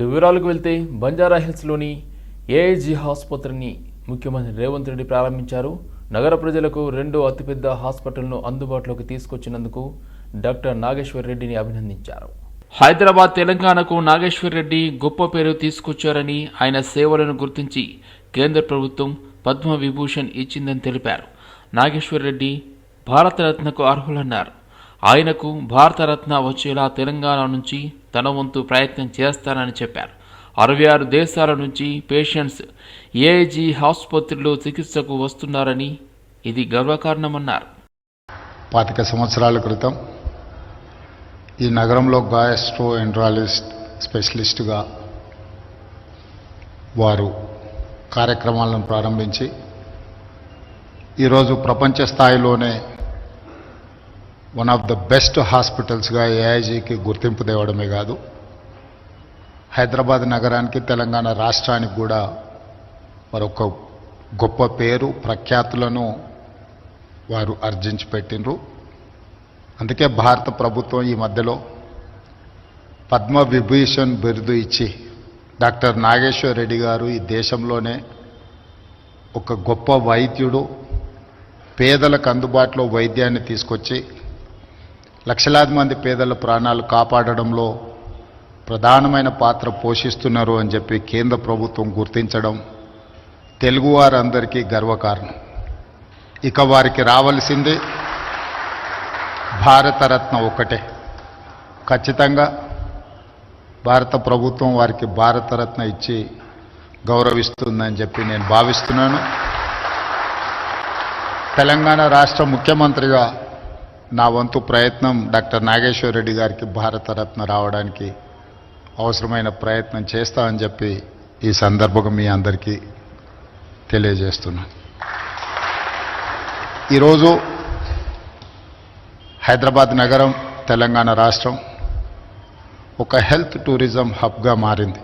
వివరాలకు వెళ్తే బంజారా హిల్స్లోని ఏఐజీ ఆసుపత్రిని ముఖ్యమంత్రి రేవంత్ రెడ్డి ప్రారంభించారు. నగర ప్రజలకు రెండో అతిపెద్ద హాస్పిటల్ను అందుబాటులోకి తీసుకొచ్చినందుకు డాక్టర్ నాగేశ్వర్ రెడ్డిని అభినందించారు. హైదరాబాద్ తెలంగాణకు నాగేశ్వర్ రెడ్డి గొప్ప పేరు తీసుకొచ్చారని ఆయన సేవలను గుర్తించి కేంద్ర ప్రభుత్వం పద్మ విభూషణ్ ఇచ్చిందని తెలిపారు. నాగేశ్వర్ రెడ్డి భారతరత్నకు అర్హులన్నారు. ఆయనకు భారతరత్న వచ్చేలా తెలంగాణ నుంచి తన వంతు ప్రయత్నం చేస్తానని చెప్పారు. అరవై ఆరు దేశాల నుంచి పేషెంట్స్ ఏఐజీ ఆసుపత్రిలో చికిత్సకు వస్తున్నారని ఇది గర్వకారణమన్నారు. పాతిక సంవత్సరాల క్రితం ఈ నగరంలో గాయస్ట్రో ఎండ్రాలిస్ట్ స్పెషలిస్టుగా వారు కార్యక్రమాలను ప్రారంభించి ఈరోజు ప్రపంచ స్థాయిలోనే వన్ ఆఫ్ ద బెస్ట్ హాస్పిటల్స్గా ఏఐజీకి గుర్తింపు తేవడమే కాదు. హైదరాబాద్ నగరానికి తెలంగాణ రాష్ట్రానికి కూడా మరొక గొప్ప పేరు ప్రఖ్యాతులను వారు ఆర్జించి పెట్టినరు అందుకే భారత ప్రభుత్వం ఈ మధ్యలో పద్మ విభూషణ్ బిరుదు ఇచ్చి డాక్టర్ నాగేశ్వర్ రెడ్డి గారు ఈ దేశంలోనే ఒక గొప్ప వైద్యుడు పేదలకు అందుబాటులో వైద్యాన్ని తీసుకొచ్చి లక్షలాది మంది పేదల ప్రాణాలు కాపాడడంలో ప్రధానమైన పాత్ర పోషిస్తున్నారు అని చెప్పి కేంద్ర ప్రభుత్వం గుర్తించడం తెలుగువారందరికీ గర్వకారణం. ఇక వారికి రావలసింది భారతరత్న ఒకటే. ఖచ్చితంగా భారత ప్రభుత్వం వారికి భారతరత్న ఇచ్చి గౌరవిస్తుందని చెప్పి నేను భావిస్తున్నాను. తెలంగాణ రాష్ట్ర ముఖ్యమంత్రిగా నా వంతు ప్రయత్నం డాక్టర్ నాగేశ్వర రెడ్డి గారికి భారతరత్న రావడానికి అవసరమైన ప్రయత్నం చేస్తామని చెప్పి ఈ సందర్భంగా మీ అందరికీ తెలియజేస్తున్నాను ఈరోజు హైదరాబాద్ నగరం తెలంగాణ రాష్ట్రం ఒక హెల్త్ టూరిజం హబ్గా మారింది.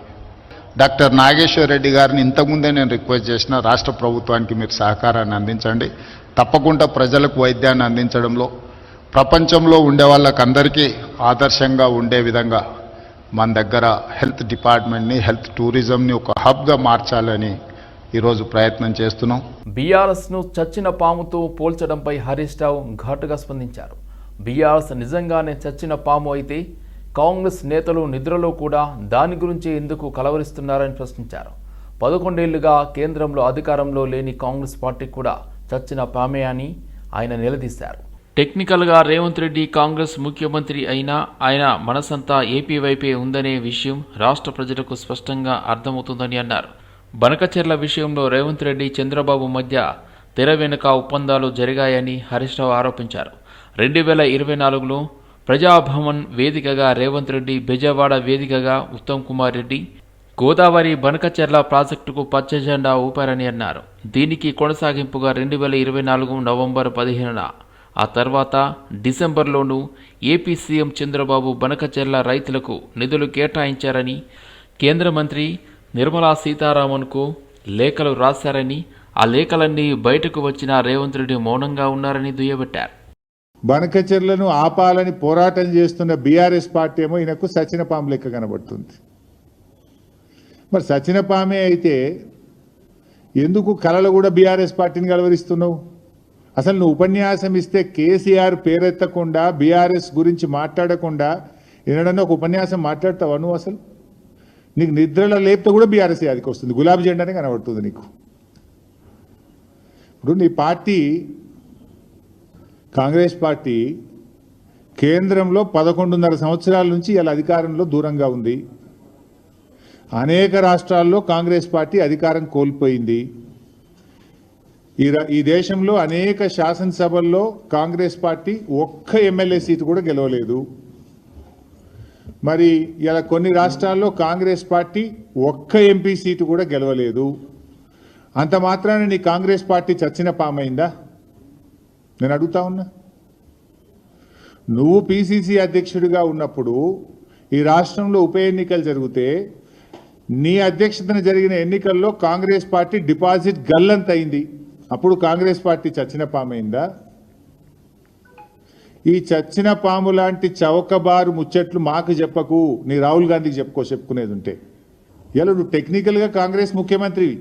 డాక్టర్ నాగేశ్వర్ రెడ్డి గారిని ఇంతకుముందే నేను రిక్వెస్ట్ చేసిన రాష్ట్ర ప్రభుత్వానికి మీరు సహకారాన్ని అందించండి. తప్పకుండా ప్రజలకు వైద్యాన్ని అందించడంలో ప్రపంచంలో ఉండే వాళ్ళకందరికీ ఆదర్శంగా ఉండే విధంగా మన దగ్గర హెల్త్ డిపార్ట్మెంట్ని హెల్త్ టూరిజంని ఒక హబ్గా మార్చాలని ఈరోజు ప్రయత్నం చేస్తున్నాం. బీఆర్ఎస్ను చచ్చిన పాముతో పోల్చడంపై హరీష్ రావు ఘాటుగా స్పందించారు. బీఆర్ఎస్ నిజంగానే చచ్చిన పాము అయితే కాంగ్రెస్ నేతలు నిద్రలో కూడా దాని గురించి ఎందుకు కలవరిస్తున్నారని ప్రశ్నించారు. పదకొండేళ్ళుగా కేంద్రంలో అధికారంలో లేని కాంగ్రెస్ పార్టీ కూడా చచ్చిన పామే అని ఆయన నిలదీశారు. టెక్నికల్గా రేవంత్ రెడ్డి కాంగ్రెస్ ముఖ్యమంత్రి అయినా ఆయన మనసంతా ఏపీ వైపే ఉందనే విషయం రాష్ట్ర ప్రజలకు స్పష్టంగా అర్థమవుతుందని అన్నారు. బనకచెర్ల విషయంలో రేవంత్ రెడ్డి చంద్రబాబు మధ్య తెర వెనుక ఒప్పందాలు జరిగాయని హరీష్ రావు ఆరోపించారు. రెండు వేల ఇరవై నాలుగులో ప్రజాభవన్ వేదికగా రేవంత్ రెడ్డి బెజవాడ వేదికగా ఉత్తమ్ కుమార్ రెడ్డి గోదావరి బనకచెర్ల ప్రాజెక్టుకు పచ్చజెండా ఊపారని అన్నారు. దీనికి కొనసాగింపుగా రెండు వేల ఇరవై నాలుగు నవంబర్ పదిహేనున ఆ తర్వాత డిసెంబర్లోనూ ఏపీ సీఎం చంద్రబాబు బనకచెర్ల రైతులకు నిధులు కేటాయించారని కేంద్ర మంత్రి నిర్మలా సీతారామన్కు లేఖలు రాశారని ఆ లేఖలన్నీ బయటకు వచ్చిన రేవంత్ రెడ్డి మౌనంగా ఉన్నారని దుయ్యబట్టారు. బనకచెర్లను ఆపాలని పోరాటం చేస్తున్న బీఆర్ఎస్ పార్టీ ఏమో ఈయనకు సచిన పాము లెక్క కనబడుతుంది. మరి సచిన పామే అయితే ఎందుకు కళలు కూడా బీఆర్ఎస్ పార్టీని కలవరిస్తున్నావు? అసలు నువ్వు ఉపన్యాసం ఇస్తే కేసీఆర్ పేరెత్తకుండా బీఆర్ఎస్ గురించి మాట్లాడకుండా ఎన్నడన్నా ఒక ఉపన్యాసం మాట్లాడతావా నువ్వు అసలు? నీకు నిద్రలో లేపితే కూడా బీఆర్ఎస్ యాదికి వస్తుంది. గులాబీ జెండానే కనబడుతుంది నీకు. ఇప్పుడు నీ పార్టీ కాంగ్రెస్ పార్టీ కేంద్రంలో పదకొండున్నర సంవత్సరాల నుంచి ఇలా అధికారంలో దూరంగా ఉంది. అనేక రాష్ట్రాల్లో కాంగ్రెస్ పార్టీ అధికారం కోల్పోయింది. ఈ ఈ దేశంలో అనేక శాసనసభల్లో కాంగ్రెస్ పార్టీ ఒక్క ఎమ్మెల్యే సీటు కూడా గెలవలేదు. మరి ఇలా కొన్ని రాష్ట్రాల్లో కాంగ్రెస్ పార్టీ ఒక్క ఎంపీ సీటు కూడా గెలవలేదు. అంత మాత్రాన నీ కాంగ్రెస్ పార్టీ చచ్చిన పామైందా? నేను అడుగుతా ఉన్నా. నువ్వు పీసీసీ అధ్యక్షుడిగా ఉన్నప్పుడు ఈ రాష్ట్రంలో ఉప ఎన్నికలు జరిగితే నీ అధ్యక్షతన జరిగిన ఎన్నికల్లో కాంగ్రెస్ పార్టీ డిపాజిట్ గల్లంత అయింది అప్పుడు కాంగ్రెస్ పార్టీ చచ్చిన పామైందా? ఈ చచ్చిన పాము లాంటి చౌకబారు ముచ్చట్లు మాకు చెప్పకు. నీ రాహుల్ గాంధీకి చెప్పుకో చెప్పుకునేది ఉంటే. ఇలా నువ్వు టెక్నికల్గా కాంగ్రెస్ ముఖ్యమంత్రివి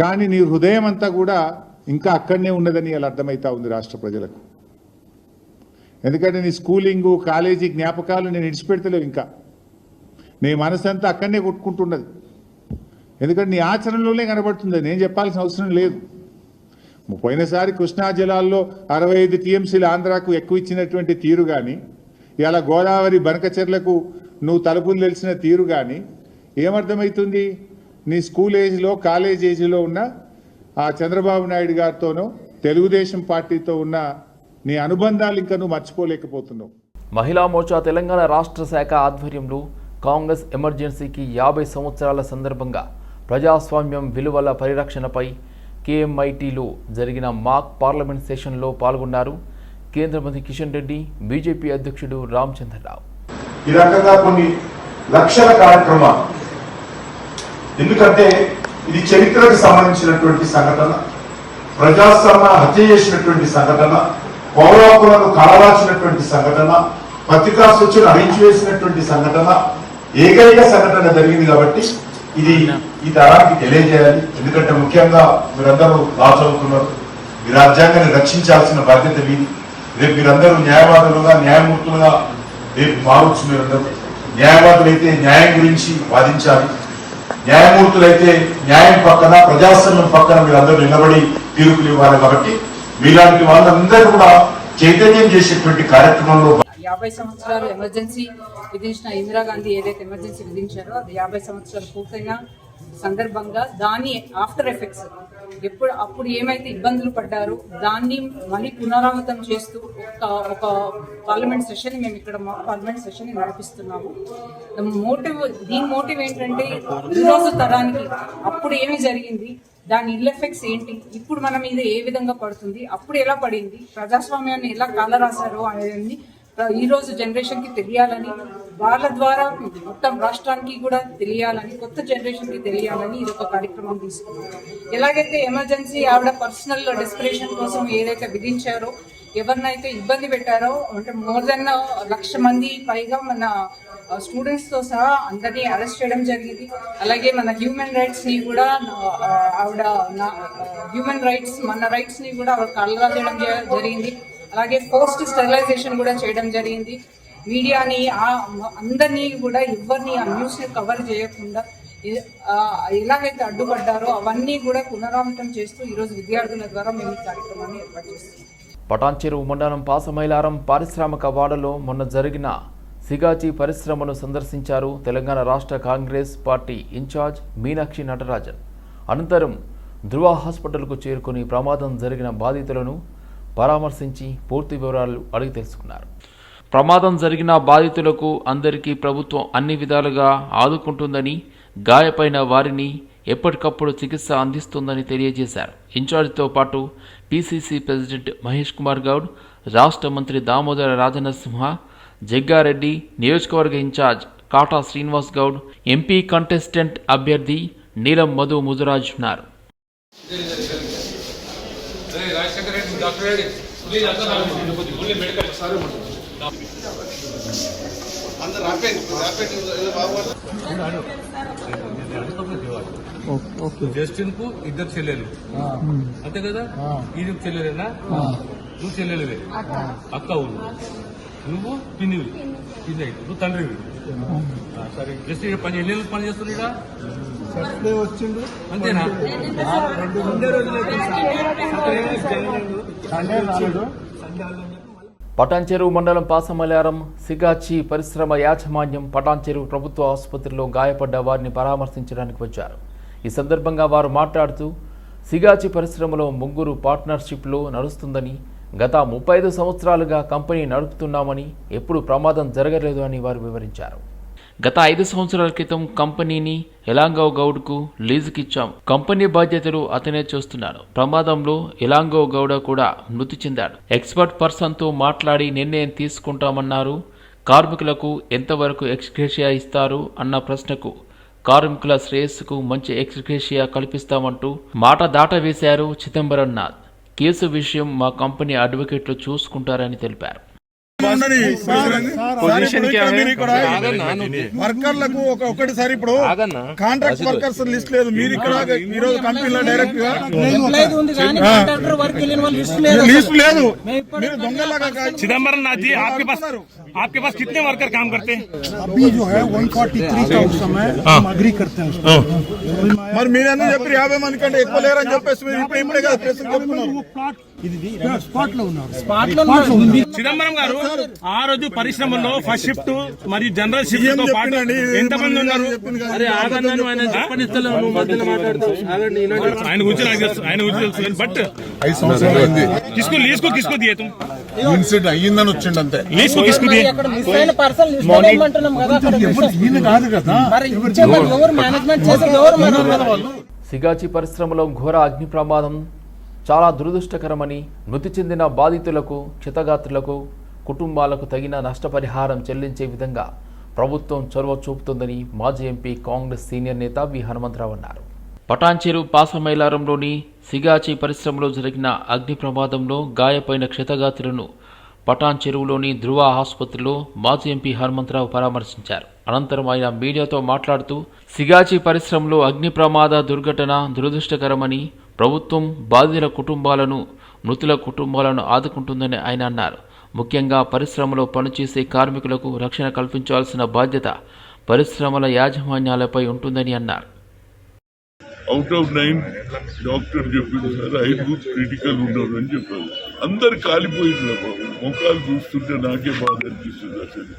కానీ నీ హృదయం అంతా కూడా ఇంకా అక్కడనే ఉన్నదని ఇలా అర్థమవుతా ఉంది రాష్ట్ర ప్రజలకు. ఎందుకంటే నీ స్కూలింగు కాలేజీ జ్ఞాపకాలు నేను ఇడిచిపెడతలేవు ఇంకా. నీ మనసంతా అక్కడనే కొట్టుకుంటున్నది. ఎందుకంటే నీ ఆచరణలోనే కనబడుతుంది. నేను చెప్పాల్సిన అవసరం లేదు. పోయినసారి కృష్ణా జిల్లాల్లో అరవై ఐదు టీఎంసీలు ఆంధ్రాకు ఎక్కువ ఇచ్చినటువంటి తీరు కానీ ఇలా గోదావరి బనకచెర్లకు నువ్వు తలుపులు తెలిసిన తీరు కానీ ఏమర్థమవుతుంది నీ స్కూల్ ఏజ్లో కాలేజ్ ఏజ్లో ఉన్న ఆ చంద్రబాబు నాయుడు గారితోనూ తెలుగుదేశం పార్టీతో ఉన్న నీ అనుబంధాలు ఇంకా నువ్వు మర్చిపోలేకపోతున్నావు. మహిళా మోర్చా తెలంగాణ రాష్ట్ర శాఖ ఆధ్వర్యంలో కాంగ్రెస్ ఎమర్జెన్సీకి యాభై సంవత్సరాల సందర్భంగా ప్రజాస్వామ్యం విలువల పరిరక్షణపై కేఎంఐటీలో జరిగిన మాక్ పార్లమెంట్ సెషన్లో పాల్గొన్నారు. కేంద్ర మంత్రి కిషన్ రెడ్డి బీజేపీ అధ్యక్షుడు రామచంద్రరావు. ఈ రకంగా కొన్ని లక్షల కార్యక్రమాలు. ఎందుకంటే ఇది చరిత్రకు సంబంధించినటువంటి సంఘటన ప్రజాస్వామ్య హత్య చేసినటువంటి సంఘటన పౌరాకులను కాలరాచినటువంటి సంఘటన పత్రికా స్వేచ్ఛను అణించివేసినటువంటి సంఘటన ఏకైక సంఘటన జరిగింది కాబట్టి ఇది ఈ తరానికి తెలియజేయాలి. ఎందుకంటే ముఖ్యంగా మీరందరూ లా చదువుతున్నారు ఈ రాజ్యాంగాన్ని రక్షించాల్సిన బాధ్యత మీది. రేపు మీరందరూ న్యాయవాదులుగా న్యాయమూర్తులుగా రేపు మారవచ్చు మీరందరూ. న్యాయవాదులైతే న్యాయం గురించి వాదించాలి. న్యాయమూర్తులైతే న్యాయం పక్కన ప్రజాస్వామ్యం పక్కన మీరందరూ నిలబడి తీర్పులు ఇవ్వాలి కాబట్టి మీలాంటి వాళ్ళందరూ కూడా చైతన్యం చేసేటువంటి కార్యక్రమంలో యాభై సంవత్సరాలు ఎమర్జెన్సీ విధించిన ఇందిరాగాంధీ ఏదైతే ఎమర్జెన్సీ విధించారో అది యాభై సంవత్సరాలు పూర్తయినా సందర్భంగా దాని ఆఫ్టర్ ఎఫెక్ట్స్ ఎప్పుడు అప్పుడు ఏమైతే ఇబ్బందులు పడ్డారో దాన్ని మళ్ళీ పునరావృతం చేస్తూ ఒక ఒక పార్లమెంట్ సెషన్ మేము ఇక్కడ పార్లమెంట్ సెషన్ నడిపిస్తున్నాము. మోటివ్ దీని మోటివ్ ఏంటంటే ఈరోజు తరానికి అప్పుడు ఏమి జరిగింది దాని ఇల్ ఎఫెక్ట్స్ ఏంటి ఇప్పుడు మన మీద ఏ విధంగా పడుతుంది అప్పుడు ఎలా పడింది ప్రజాస్వామ్యాన్ని ఎలా కాలరాశారో అనేది ఈ రోజు జనరేషన్కి తెలియాలని వాళ్ళ ద్వారా మొత్తం రాష్ట్రానికి కూడా తెలియాలని కొత్త జనరేషన్కి తెలియాలని ఇది ఒక కార్యక్రమం తీసుకున్నాం. ఎలాగైతే ఎమర్జెన్సీ ఆవిడ పర్సనల్ డెస్పిరేషన్ కోసం ఏదైతే విధించారో ఎవరినైతే ఇబ్బంది పెట్టారో అంటే మోర్ దెన్ లక్ష మంది పైగా మన స్టూడెంట్స్తో సహా అందరినీ అరెస్ట్ చేయడం జరిగింది. అలాగే మన హ్యూమన్ రైట్స్ని కూడా ఆవిడ హ్యూమన్ రైట్స్ మన రైట్స్ని కూడా ఆవిడ కలరా చేయడం జ- జరిగింది. అలాగే పోస్ట్ స్టెరిలైజేషన్ కూడా చేయడం జరిగింది. మీడియాని అందరినీ కూడా ఎవరిని ఆ న్యూస్ కవర్ చేయకుండా ఎలాగైతే అడ్డుపడ్డారో అవన్నీ కూడా పునరావృతం చేస్తూ ఈరోజు విద్యార్థుల ద్వారా మేము ఈ కార్యక్రమాన్ని ఏర్పాటు చేస్తున్నాం. పటాన్చెరువు మండలం పాసమైలారం పారిశ్రామిక వాడలో మొన్న జరిగిన సిగాచి పరిశ్రమను సందర్శించారు తెలంగాణ రాష్ట్ర కాంగ్రెస్ పార్టీ ఇన్ఛార్జ్ మీనాక్షి నటరాజన్. అనంతరం ధృవ హాస్పిటల్కు చేరుకుని ప్రమాదం జరిగిన బాధితులను పరామర్శించి పూర్తి వివరాలు అడిగి తెలుసుకున్నారు. ప్రమాదం జరిగిన బాధితులకు అందరికీ ప్రభుత్వం అన్ని విధాలుగా ఆదుకుంటుందని గాయపైన వారిని ఎప్పటికప్పుడు చికిత్స అందిస్తుందని తెలియజేశారు ఇన్ఛార్జితో పాటు పిసిసి ప్రెసిడెంట్ మహేష్ కుమార్ గౌడ్ రాష్ట్ర మంత్రి దామోదర రాజనరసింహ జగ్గారెడ్డి నియోజకవర్గ incharge Kata Srinivas Goud MP contestant అభ్యర్థి నీలం మధు ముజరాజ్ ఉన్నారు అరే రాజశేఖర రెడ్డి డాక్టర్ జస్టిన్కు ఇద్దరు చెల్లెలు అంతే కదా ఇది చెల్లెలేనా నువ్వు చెల్లెలువే అక్క ఊరు నువ్వు పిన్నివి పిన్ని అయితే నువ్వు తండ్రివి సరే జస్టిన్ పని ఎన్ని నెలలు పని చేస్తున్నాడా వచ్చిండు అంతేనా రెండు రెండే రోజులు పటాన్చెరువు మండలం పాసమలయారం సిగాచి పరిశ్రమ యాజమాన్యం పటాన్చెరువు ప్రభుత్వ ఆసుపత్రిలో గాయపడ్డ వారిని పరామర్శించడానికి వచ్చారు. ఈ సందర్భంగా వారు మాట్లాడుతూ సిగాచి పరిశ్రమలో ముగ్గురు పార్ట్నర్షిప్లో నడుస్తుందని గత ముప్పై ఐదు సంవత్సరాలుగా కంపెనీ నడుపుతున్నామని ఎప్పుడు ప్రమాదం జరగలేదు అని వారు వివరించారు. గత ఐదు సంవత్సరాల క్రితం కంపెనీని ఎలాంగవ్ గౌడ్కు లీజుకి ఇచ్చాం కంపెనీ బాధ్యతలు అతనే చూస్తున్నాడు. ప్రమాదంలో ఎలాంగో గౌడ కూడా మృతి చెందాడు. ఎక్స్పర్ట్ పర్సన్తో మాట్లాడి నిర్ణయం తీసుకుంటామన్నారు. కార్మికులకు ఎంతవరకు ఎక్స్గ్రేషియా ఇస్తారు అన్న ప్రశ్నకు కార్మికుల శ్రేయస్సుకు మంచి ఎక్స్గ్రేషియా కల్పిస్తామంటూ మాట దాటవేశారు చిదంబరం నాథ్ కేసు విషయం మా కంపెనీ అడ్వకేట్లు చూసుకుంటారని తెలిపారు. వర్కర్లకు ఒక ఒకటిసారి ఇప్పుడు కాంట్రాక్ట్ వర్కర్స్ లిస్ట్ లేదు మీరు ఇక్కడ ఈ రోజు కంపెనీలో డైరెక్ట్ గా ఎంప్లాయీ ఉంది కానీ కాంట్రాక్టర్ వర్క్ వెళ్ళిన వాళ్ళు లిస్ట్ లేదు లిస్ట్ లేదు మీరు దొంగలాగా కా- चिदम्बरम नाथ जी आपके पास आपके पास कितने वर्कर काम करते हैं अभी जो है 143 का उस समय हम अग्री करते हैं उसको మరి మీరు ఎందుకు చెప్పారు యాభై మంది కంటే ఎక్కువ లేరని చెప్పేసి మీరు ఇప్పుడు ఇప్పుడే కదా ప్రెస్ చెప్తున్నారు वो प्लॉट ఇది స్పాట్లో ఉన్నారు. స్పాట్లో ఉంది. చిదంబరం గారు ఆ రోజు పరిశ్రమలో ఫస్ట్ షిఫ్ట్ మరియు జనరల్ షిఫ్ట్తో పాటు ఎంత మంది ఉన్నారు. ఆయన గురించి నాకు తెలుసు ఆయన గురించి తెలుసు బట్ ఐదు సంవత్సరాలు అయింది. కిస్కు లీస్కు కిస్కు దియే తుమ్ ఇన్సిడెంట్ అయ్యిందని వచ్చిండు అంతే. లీస్కు కిస్కు దియే కదా కాదు సిగాచి పరిశ్రమలో ఘోర అగ్ని ప్రమాదం. చాలా దురదృష్టకరమని మృతి చెందిన బాధితులకు క్షతగాత్రులకు కుటుంబాలకు తగిన నష్టపరిహారం చెల్లించే విధంగా ప్రభుత్వం చొరవ చూపుతుందని మాజీ ఎంపీ కాంగ్రెస్ సీనియర్ నేత వి. హనుమంతరావు అన్నారు. పటాన్చేరు పాసమైలారంలోని సిగాచి పరిశ్రమలో జరిగిన అగ్ని ప్రమాదంలో గాయపడిన క్షతగాత్రులను పటాన్ చెరువులోని ధృవ ఆసుపత్రిలో మాజీ ఎంపీ హనుమంతరావు పరామర్శించారు. అనంతరం ఆయన మీడియాతో మాట్లాడుతూ సిగాచి పరిశ్రమలో అగ్ని ప్రమాద దుర్ఘటన దురదృష్టకరమని ప్రభుత్వం బాధితుల కుటుంబాలను మృతుల కుటుంబాలను ఆదుకుంటుందని ఆయన అన్నారు. ముఖ్యంగా పరిశ్రమలో పనిచేసే కార్మికులకు రక్షణ కల్పించాల్సిన బాధ్యత పరిశ్రమల యాజమాన్యాలపై ఉంటుందని అన్నారు. అవుట్ ఆఫ్ నైన్ డాక్టర్ చెప్పింది సార్ ఐదుగురు క్రిటికల్ ఉన్నారు అని చెప్పారు. అందరు కాలిపోయింది ముఖాలు చూస్తుంటే నాకే బాధ అనిపిస్తుంది అసలు.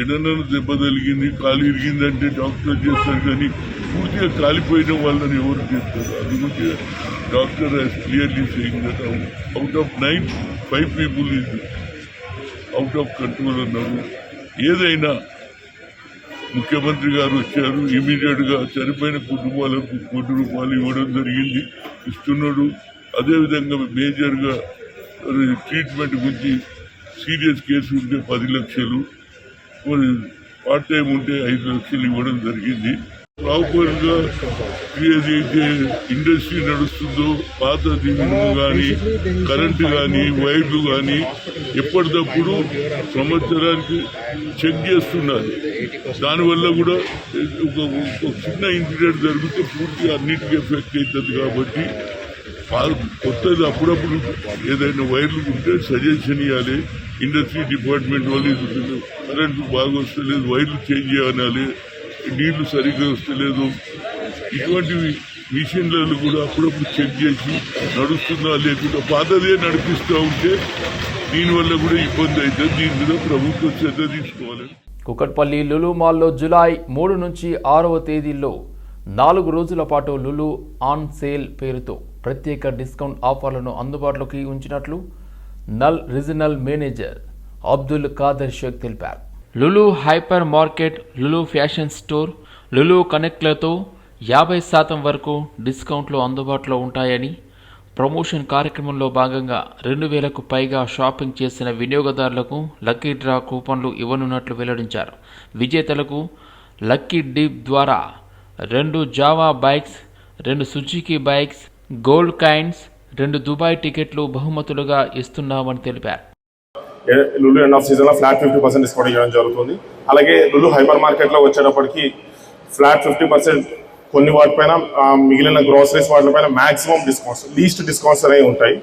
ఎడనను దెబ్బ తగిలింది కాలు ఇరిగిందంటే డాక్టర్ చేస్తారు కానీ పూర్తిగా కాలిపోయిన వాళ్ళని ఎవరు చేస్తారు? అందుకే doctor clearly saying that out of nine five people is out of control అన్నారు. ఏదైనా ముఖ్యమంత్రి గారు వచ్చారు ఇమీడియట్గా చనిపోయిన కుటుంబాలకు కోటి రూపాయలు ఇవ్వడం జరిగింది ఇస్తున్నాడు. అదేవిధంగా మేజర్గా ట్రీట్మెంట్ గురించి సీరియస్ కేసు ఉంటే పది లక్షలు. మరి పార్ట్ టైం ఉంటే ఐదు లక్షలు ఇవ్వడం జరిగింది. ప్రాపర్గా ఏదైతే ఇండస్ట్రీ నడుస్తుందో పాత దీవులు కానీ కరెంటు కానీ వైర్లు కానీ ఎప్పటికప్పుడు సంవత్సరానికి చెక్ చేస్తున్నారు. దానివల్ల కూడా ఒక చిన్న ఇన్సిడెంట్ జరిగితే పూర్తిగా అన్నిటికీ ఎఫెక్ట్ అవుతుంది కాబట్టి కొత్తది అప్పుడప్పుడు ఏదైనా వైర్లు ఉంటే సజెషన్ ఇవ్వాలి ఇండస్ట్రీ డిపార్ట్మెంట్ వాళ్ళు ఇది కరెంటు బాగా వస్తలేదు వైర్లు చేంజ్ చేయాలి. నీళ్ళు సరిగ్గా వస్తలేదు. ఇటువంటివి మిషన్లను కూడా అప్పుడప్పుడు చెక్ చేసి నడుస్తుందా లేకుండా పాతదే నడిపిస్తూ ఉంటే దీనివల్ల కూడా ఇబ్బంది అవుతుంది. దీని మీద ప్రభుత్వం శ్రద్ధ తీసుకోవాలి. కుకట్పల్లి లులు మాల్లో జులై మూడు నుంచి ఆరవ తేదీల్లో నాలుగు రోజుల పాటు లులు ఆన్ సేల్ పేరుతో ప్రత్యేక డిస్కౌంట్ ఆఫర్లను అందుబాటులోకి ఉంచినట్లు నల్ రీజనల్ మేనేజర్ అబ్దుల్ ఖాదర్ షేక్ తెలిపారు. Lulu hypermarket Lulu fashion store Lulu కనెక్ట్లతో యాభై శాతం వరకు డిస్కౌంట్లు అందుబాటులో ఉంటాయని ప్రమోషన్ కార్యక్రమంలో భాగంగా రెండు వేలకు పైగా షాపింగ్ చేసిన వినియోగదారులకు లక్కీ డ్రా కూపన్లు ఇవ్వనున్నట్లు వెల్లడించారు. విజేతలకు లక్కీ డీప్ ద్వారా రెండు జావా బైక్స్ రెండు సుజుకి బైక్స్ గోల్డ్ కాయిన్స్ రెండు దుబాయ్ టికెట్లు బహుమతులుగా ఇస్తున్నామని తెలిపారు. లులు ఎండ్ ఆఫ్ సీజన్లో ఫ్లాట్ ఫిఫ్టీ పర్సెంట్ డిస్కౌంట్ ఇవ్వడం జరుగుతుంది. అలాగే లులు హైపర్ మార్కెట్లో వచ్చేటప్పటికి ఫ్లాట్ ఫిఫ్టీ పర్సెంట్ కొన్ని వాటిపైన మిగిలిన గ్రోసరీస్ వాటిపైన మ్యాక్సిమం డిస్కౌంట్స్ లీస్ట్ డిస్కౌంట్స్ అనేవి ఉంటాయి.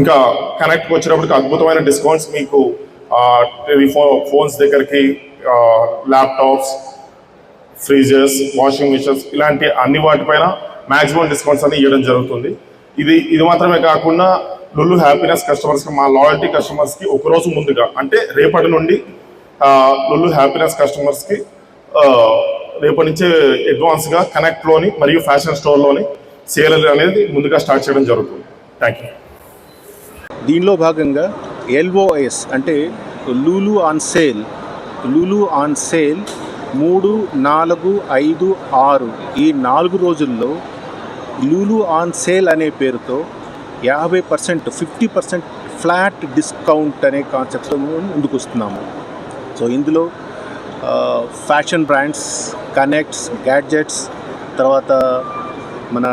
ఇంకా కనెక్ట్కి వచ్చేటప్పటికి అద్భుతమైన డిస్కౌంట్స్ మీకు టెలిఫోన్ ఫోన్స్ దగ్గరికి ల్యాప్టాప్స్ ఫ్రీజర్స్ వాషింగ్ మిషన్స్ ఇలాంటి అన్ని వాటిపైన మాక్సిమం డిస్కౌంట్స్ అని ఇవ్వడం జరుగుతుంది. ఇది ఇది మాత్రమే కాకుండా లుల్లు హ్యాపీనెస్ కస్టమర్స్కి మా లాయల్టీ కస్టమర్స్కి ఒక రోజు ముందుగా అంటే రేపటి నుండి లుల్లు హ్యాపీనెస్ కస్టమర్స్కి రేపటి నుంచే అడ్వాన్స్గా కనెక్ట్లోని మరియు ఫ్యాషన్ స్టోర్లోని సేల్ అనేది ముందుగా స్టార్ట్ చేయడం జరుగుతుంది. థ్యాంక్ యూ దీనిలో భాగంగా ఎల్ఓఎస్ అంటే Lulu on sale Lulu on sale మూడు నాలుగు ఐదు ఆరు ఈ నాలుగు రోజుల్లో లూలు ఆన్ సేల్ అనే పేరుతో యాభై percent fifty percent flat discount అనే కాన్సెప్ట్తో ముందుకు వస్తున్నాము సో ఇందులో ఫ్యాషన్ బ్రాండ్స్ కనెక్ట్స్ గ్యాడ్జెట్స్ తర్వాత మన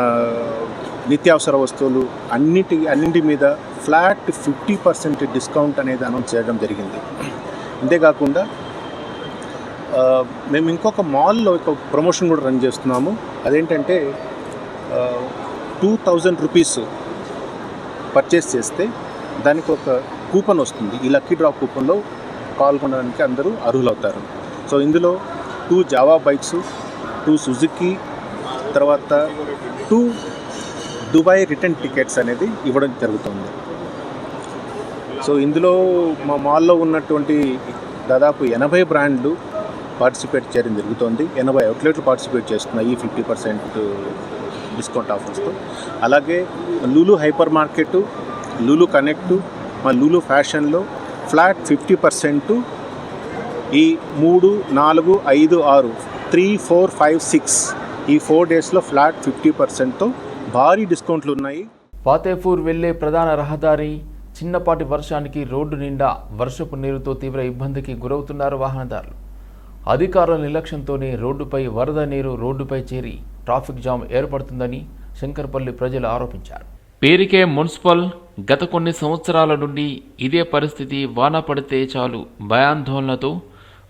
నిత్యావసర వస్తువులు అన్నిటి అన్నింటి మీద ఫ్లాట్ ఫిఫ్టీ పర్సెంట్ డిస్కౌంట్ అనేది అనౌన్స్ చేయడం జరిగింది. అంతేకాకుండా మేము ఇంకొక మాల్లో ఒక ప్రమోషన్ కూడా రన్ చేస్తున్నాము. అదేంటంటే టూ థౌజండ్ రూపీస్ పర్చేస్ చేస్తే దానికి ఒక కూపన్ వస్తుంది. ఈ లక్కీ డ్రా కూపన్లో పాల్గొనడానికి అందరూ అర్హులవుతారు. సో ఇందులో two Jawa bikes two Suzuki తర్వాత టూ దుబాయ్ రిటర్న్ టికెట్స్ అనేది ఇవ్వడం జరుగుతుంది. సో ఇందులో మా మాల్లో ఉన్నటువంటి దాదాపు ఎనభై బ్రాండ్లు పార్టిసిపేట్ చేయడం జరుగుతుంది. ఎనభై అవుట్లెట్లు పార్టిసిపేట్ చేస్తున్నాయి. ఫిఫ్టీ పర్సెంట్ డిస్కౌంట్ ఆఫర్స్తో అలాగే Lulu hypermarket Lulu connect మా లూలు ఫ్యాషన్లో ఫ్లాట్ ఫిఫ్టీ పర్సెంట్ ఈ మూడు నాలుగు ఐదు ఆరు త్రీ ఫోర్ ఫైవ్ సిక్స్ ఈ ఫోర్ డేస్లో ఫ్లాట్ ఫిఫ్టీ పర్సెంట్తో భారీ డిస్కౌంట్లు ఉన్నాయి. ఫాతేపూర్ వెళ్ళే ప్రధాన రహదారి చిన్నపాటి వర్షానికి రోడ్డు నిండా వర్షపు నీరుతో తీవ్ర ఇబ్బందికి గురవుతున్నారు వాహనదారులు. అధికారుల నిర్లక్ష్యంతోనే రోడ్డుపై వరద నీరు రోడ్డుపై చేరి ట్రాఫిక్ జామ్ ఏర్పడుతుందని శంకర్పల్లి ప్రజలు ఆరోపించారు. పేరుకే మున్సిపల్ గత కొన్ని సంవత్సరాల నుండి ఇదే పరిస్థితి వాన పడితే చాలు భయాందోళనతో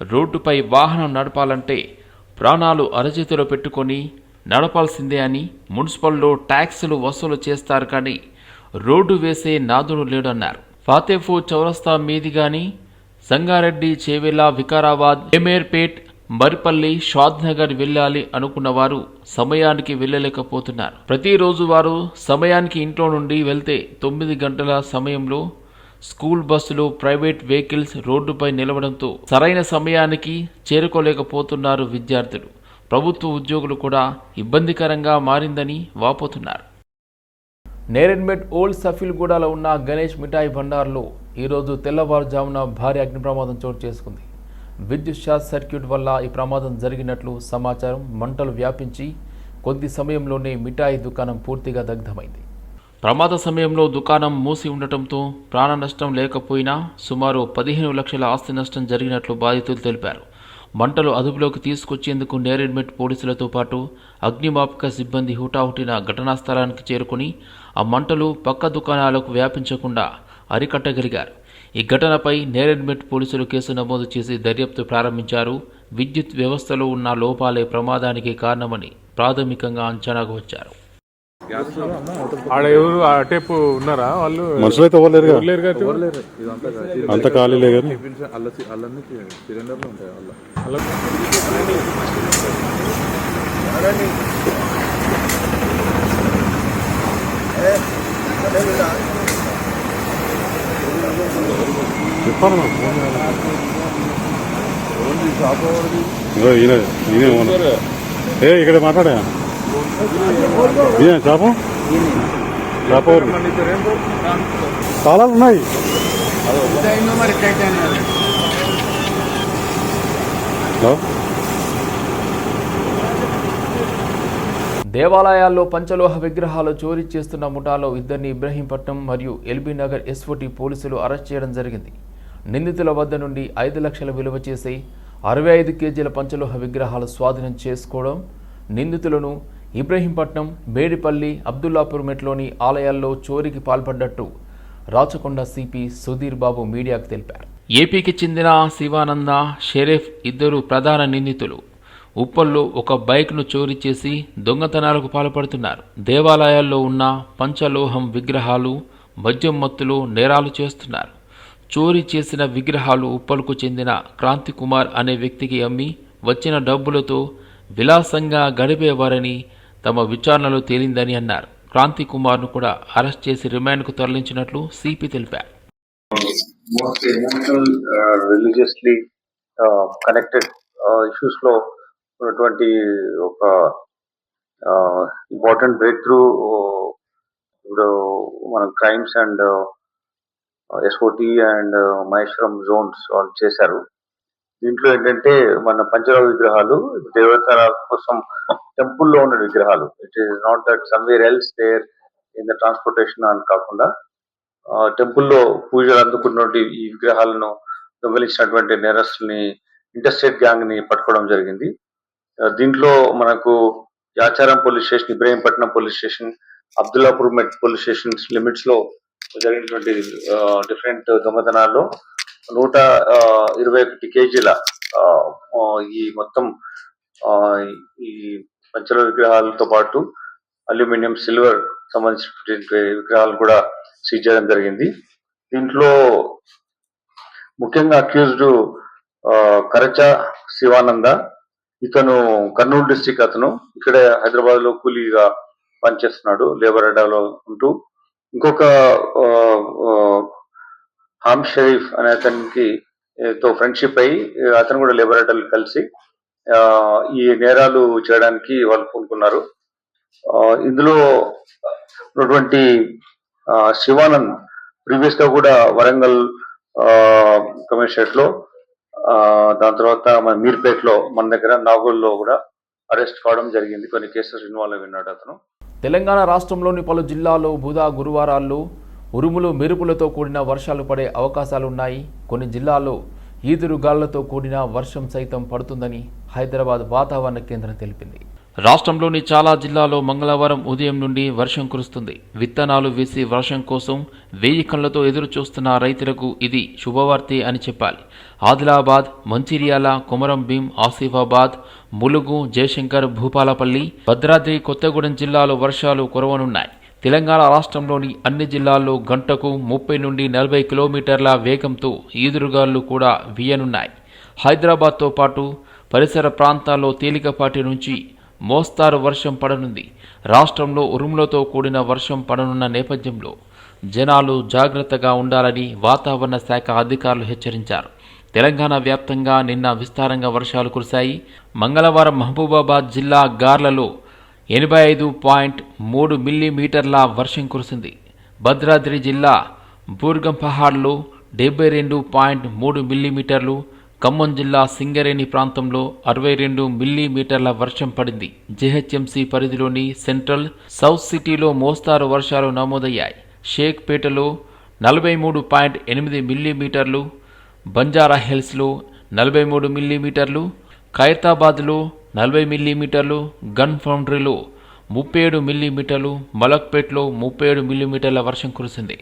రోడ్డుపై వాహనం నడపాలంటే ప్రాణాలు అరచేతిలో పెట్టుకొని నడపాల్సిందే అని మున్సిపల్లో ట్యాక్సులు వసూలు చేస్తారు కానీ రోడ్డు వేసే నాదుడు లేడన్నారు. ఫాతేఫు చౌరస్తా మీది కానీ సంగారెడ్డి చేవెల వికారాబాద్ ఎమేర్పేట్ మరిపల్లి షాద్నగర్ వెళ్ళాలి అనుకున్న వారు సమయానికి వెళ్ళలేకపోతున్నారు. ప్రతిరోజు వారు సమయానికి ఇంట్లో నుండి వెళ్తే తొమ్మిది గంటల సమయంలో స్కూల్ బస్సులు ప్రైవేట్ వెహికల్స్ రోడ్డుపై నిలవడంతో సరైన సమయానికి చేరుకోలేకపోతున్నారు విద్యార్థులు. ప్రభుత్వ ఉద్యోగులు కూడా ఇబ్బందికరంగా మారిందని వాపోతున్నారు. నేరెడ్మెట్ ఓల్డ్ సఫీల్గూడలో ఉన్న గణేష్ మిఠాయి భండార్లో ఈరోజు తెల్లవారుజామున భారీ అగ్ని ప్రమాదం చోటు చేసుకుంది. విద్యుత్ షార్ట్ సర్క్యూట్ వల్ల ఈ ప్రమాదం జరిగినట్లు సమాచారం మంటలు వ్యాపించి కొద్ది సమయంలోనే మిఠాయి దుకాణం పూర్తిగా దగ్ధమైంది. ప్రమాద సమయంలో దుకాణం మూసి ఉండటంతో ప్రాణ నష్టం లేకపోయినా సుమారు పదిహేను లక్షల ఆస్తి నష్టం జరిగినట్లు బాధితులు తెలిపారు. మంటలు అదుపులోకి తీసుకొచ్చేందుకు నేరెడ్మెట్ పోలీసులతో పాటు అగ్నిమాపక సిబ్బంది హుటాహుటిన ఘటనా స్థలానికి చేరుకుని ఆ మంటలు పక్క దుకాణాలకు వ్యాపించకుండా అరికట్టగలిగారు. ఈ ఘటనపై నేరెడ్మెట్ పోలీసులు కేసు నమోదు చేసి దర్యాప్తు ప్రారంభించారు. విద్యుత్ వ్యవస్థలో ఉన్న లోపాలే ప్రమాదానికి కారణమని ప్రాథమికంగా అంచనాకు వచ్చారు. ఆడ ఎవరు ఆ టైపు ఉన్నారా వాళ్ళు? మనుషులు అయితే ఎవరు? లేరుగా? ఎవరు లేరు కదా? అంత ఖాళీలే కానీ చెప్పాను ఇగో ఈయన ఈయన ఓనర్. ఏ ఇక్కడ మాట్లాడా ఈయన చేప? తాళాలు ఉన్నాయి హలో? దేవాలయాల్లో పంచలోహ విగ్రహాలు చోరీ చేస్తున్న ముఠాలో ఇద్దరిని ఇబ్రహీంపట్నం మరియు ఎల్బీ నగర్ ఎస్ఓటి పోలీసులు అరెస్ట్ చేయడం జరిగింది నిందితుల వద్ద నుండి ఐదు లక్షల విలువ చేసి అరవై ఐదు కేజీల పంచలోహ విగ్రహాలు స్వాధీనం చేసుకోవడం నిందితులను ఇబ్రహీంపట్నం బేడిపల్లి అబ్దుల్లాపూర్ మెట్లోని ఆలయాల్లో చోరీకి పాల్పడ్డట్టు రాచకొండ సిపి సుధీర్ బాబు మీడియాకు తెలిపారు. ఏపీకి చెందిన శివానంద షెరీఫ్ ఇద్దరు ప్రధాన నిందితులు. ఉప్పల్లో ఒక బైక్ను చోరీ చేసి దొంగతనాలకు పాల్పడుతున్నారు. దేవాలయాల్లో ఉన్న పంచలోహం విగ్రహాలు మద్యం మత్తులో నేరాలు చేస్తున్నారు. చోరీ చేసిన విగ్రహాలు ఉప్పల్కు చెందిన క్రాంతి కుమార్ అనే వ్యక్తికి అమ్మి వచ్చిన డబ్బులతో విలాసంగా గడిపేవారని తమ విచారణలో తేలిందని అన్నారు. క్రాంతి కుమార్ను కూడా అరెస్ట్ చేసి రిమాండ్కు తరలించినట్లు సిపి తెలిపారు. Religiously connected uh, uh, uh లో ఉన్నటువంటి ఒక ఇంపార్టెంట్ బ్రేక్ త్రూ ఇప్పుడు మన crimes and SOT and Maheshwaram zones వాళ్ళు చేశారు. దీంట్లో ఏంటంటే మన పంచరావు విగ్రహాలు దేవతల కోసం టెంపుల్లో ఉన్న విగ్రహాలు. It is not that somewhere else there in the transportation అని కాకుండా టెంపుల్లో పూజలు అందుకున్నటువంటి ఈ విగ్రహాలను దొంగలించినటువంటి నేరస్తుల్ని ఇంటర్స్టేట్ గ్యాంగ్ని పట్టుకోవడం జరిగింది. దీంట్లో మనకు Yacharam police station Ibrahimpatnam police station Abdullapur Met police station లిమిట్స్లో జరిగినటువంటి డిఫరెంట్ దొంగతనాల్లో నూట ఇరవై ఒకటి కేజీల ఈ మొత్తం ఈ పంచల విగ్రహాలతో పాటు అల్యూమినియం సిల్వర్ సంబంధించినటువంటి విగ్రహాలు కూడా సీజ్ చేయడం జరిగింది. దీంట్లో ముఖ్యంగా అక్యూజ్డ్ కరచ శివానంద ఇతను కర్నూలు డిస్టిక్ అతను. ఇక్కడే హైదరాబాద్లో కూలీగా పనిచేస్తున్నాడు లేబర్ అడ్డాలో ఉంటూ. ఇంకొక హామ్ షరీఫ్ అనే అతనికి తో ఫ్రెండ్షిప్ అయ్యి అతను కూడా లేబర్ కలిసి ఈ నేరాలు చేయడానికి వాళ్ళు పూనుకున్నారు. ఆ, ఇందులో ఉన్నటువంటి శివానంద్ ప్రీవియస్గా కూడా వరంగల్ కమిషనరేట్లో దాని తర్వాత మన మీర్పేట్లో మన దగ్గర నాగోల్లో కూడా అరెస్ట్ కావడం జరిగింది. కొన్ని కేసెస్ ఇన్వాల్వ్ అయినాడు అతను. తెలంగాణ రాష్ట్రంలోని పలు జిల్లాల్లో బుధ గురువారాల్లో ఉరుములు మెరుపులతో కూడిన వర్షాలు పడే అవకాశాలున్నాయి. కొన్ని జిల్లాల్లో ఈదురుగాళ్ళతో కూడిన వర్షం సైతం పడుతుందని హైదరాబాద్ వాతావరణ కేంద్రం తెలిపింది. రాష్ట్రంలోని చాలా జిల్లాల్లో మంగళవారం ఉదయం నుండి వర్షం కురుస్తుంది. విత్తనాలు వేసి వర్షం కోసం వేయి కళ్ళతో ఎదురు చూస్తున్న రైతులకు ఇది శుభవార్తే అని చెప్పాలి. ఆదిలాబాద్ మంచిర్యాల కొమరం భీం ఆసిఫాబాద్ ములుగు జయశంకర్ భూపాలపల్లి భద్రాద్రి కొత్తగూడెం జిల్లాలో వర్షాలు కురవనున్నాయి. తెలంగాణ రాష్ట్రంలోని అన్ని జిల్లాల్లో గంటకు ముప్పై నుండి నలభై కిలోమీటర్ల వేగంతో ఈదురుగాలు కూడా వీయనున్నాయి. హైదరాబాద్తో పాటు పరిసర ప్రాంతాల్లో తేలికపాటి నుంచి మోస్తారు వర్షం పడనుంది. రాష్ట్రంలో ఉరుములతో కూడిన వర్షం పడనున్న నేపథ్యంలో జనాలు జాగ్రత్తగా ఉండాలని వాతావరణ శాఖ అధికారులు హెచ్చరించారు. తెలంగాణ వ్యాప్తంగా నిన్న విస్తారంగా వర్షాలు కురిశాయి. మంగళవారం మహబూబాబాద్ జిల్లా గార్లలో ఎనభై ఐదు పాయింట్ మూడు మిల్లీమీటర్ల వర్షం కురిసింది. భద్రాద్రి జిల్లా బూర్గంపహాడ్లో డెబ్బై రెండు పాయింట్ మూడు మిల్లీమీటర్లు ఖమ్మం జిల్లా సింగరేణి ప్రాంతంలో అరవై రెండు మిల్లీమీటర్ల వర్షం పడింది. జెహెచ్ఎంసీ పరిధిలోని సెంట్రల్ సౌత్ సిటీలో మోస్తారు వర్షాలు నమోదయ్యాయి. షేక్పేటలో నలభై మూడు పాయింట్ ఎనిమిది మిల్లీమీటర్లు బంజారా హిల్స్లో నలభై మూడు మిల్లీమీటర్లు ఖైరతాబాద్లో నలభై మిల్లీమీటర్లు గన్ ఫౌండరీలో ముప్పై ఏడు మిల్లీమీటర్లు మలక్పేట్లో ముప్పై ఏడు మిల్లీమీటర్ల వర్షం కురిసింది.